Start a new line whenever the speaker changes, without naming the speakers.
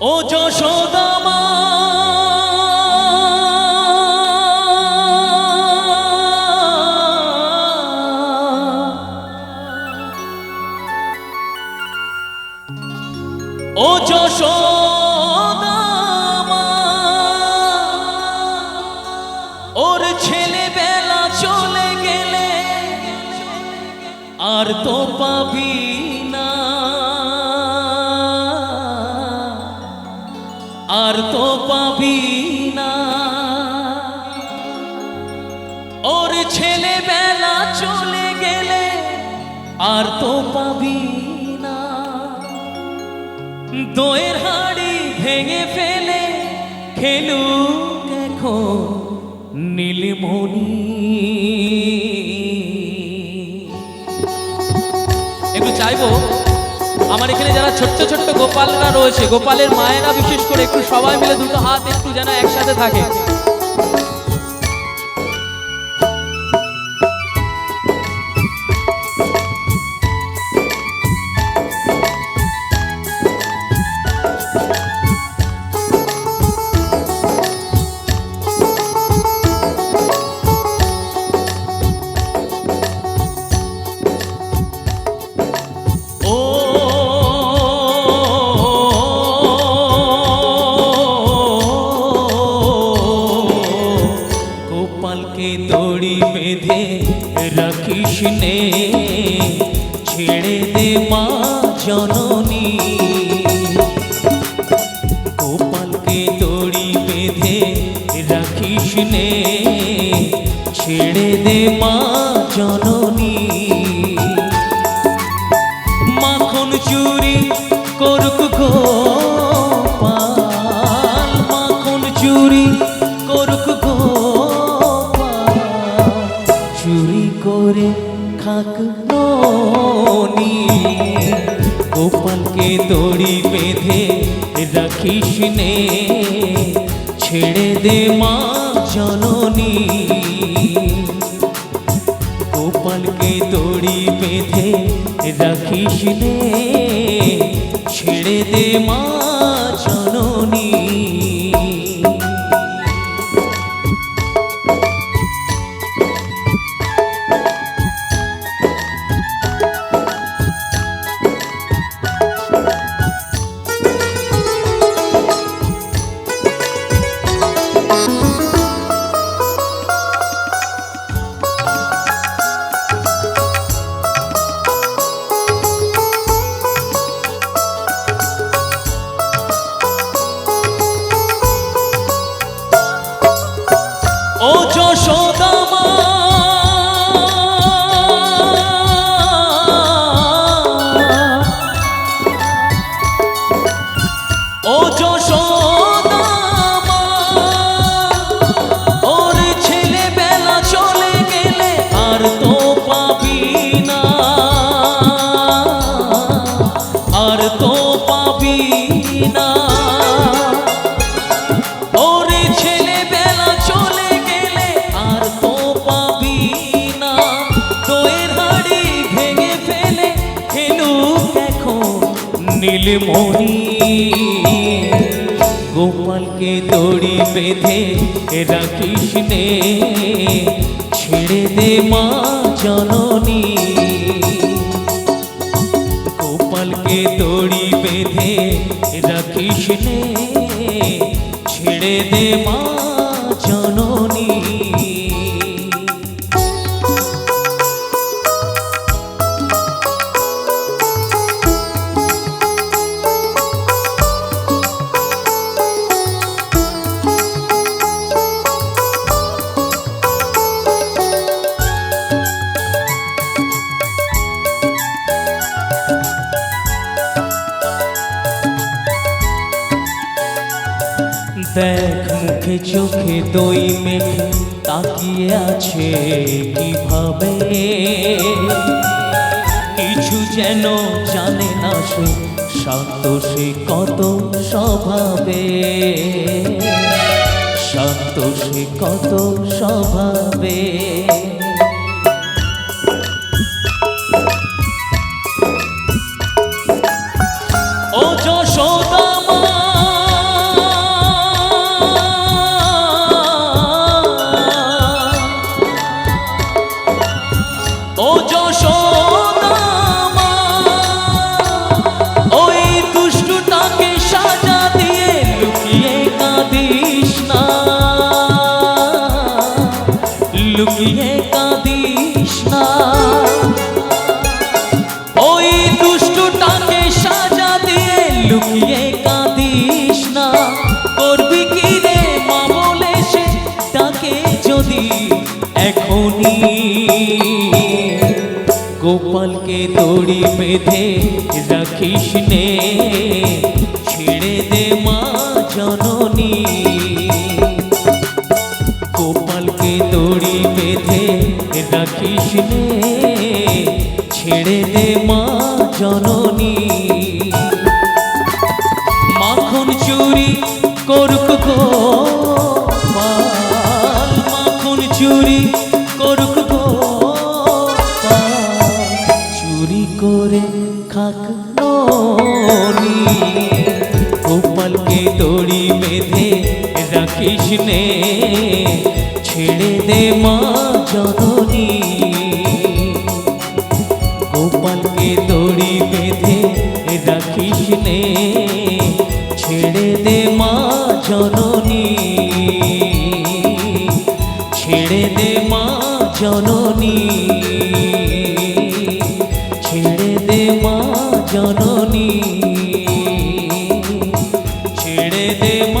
ও যশোদামা ও যশোদামা ওর ছেলেবেলা চলে গেলে আর তো পাবি না। তো পাবি না। ওর ছেলেবেলা চলে গেলে আর তো পাবি না। দোয়ের হাড়ি ভেঙে ফেলে খেলুক এখন নীলমণি। একটু চাইব আমার এখানে যারা ছোট্ট ছোট্ট গোপালরা রয়েছে, গোপালের মায়েরা বিশেষ করে একটু সবাই মিলে দুটো হাত একটু যেন একসাথে থাকে। রাখিস ছেড়ে দে মা জননী। গোপালকে দড়ি বেঁধে রাখিস নে ছেড়ে দে মা জননী। খাক ননি গোপালকে দড়ি বেঁধে রাখিস নে, ছেড়ে দে মা জননী। গোপালকে দড়ি বেঁধে রাখিস নে, ছেড়ে দে মা আর তো পাবি না। ওরে ছেলেবেলা চলে গেলে আর তো পাবি না। দোয়ের হাড়ি ভেঙে ফেলে খেলুক এখন নীলমণি। গোপালকে দড়ি বেঁধে রাখিস নে, ছেড়ে দে মা জননী। ছেড়ে দে মা। দেখ মুখে চোখে দই মেখে তাকিয়ে আছে কীভাবে? কিছু যেন জানে না সে শান্ত সে কত স্বভাবে? শান্ত সে কত স্বভাবে? গোপালকে দড়ি বেঁধে রাখিস নে, ছেড়ে দে মা জননী। গোপালকে দড়ি বেঁধে রাখিস নে, ছেড়ে দে মা জননী। মাখন চুরি করুক গোপাল বেঁধে রাখিস নে, ছেড়ে দে মা জননী। গোপালকে দড়ি বেঁধে রাখিস নে, ছেড়ে দে মা জননী। ছেড়ে দে মা জননী। ছেড়ে দে মা জননী। tem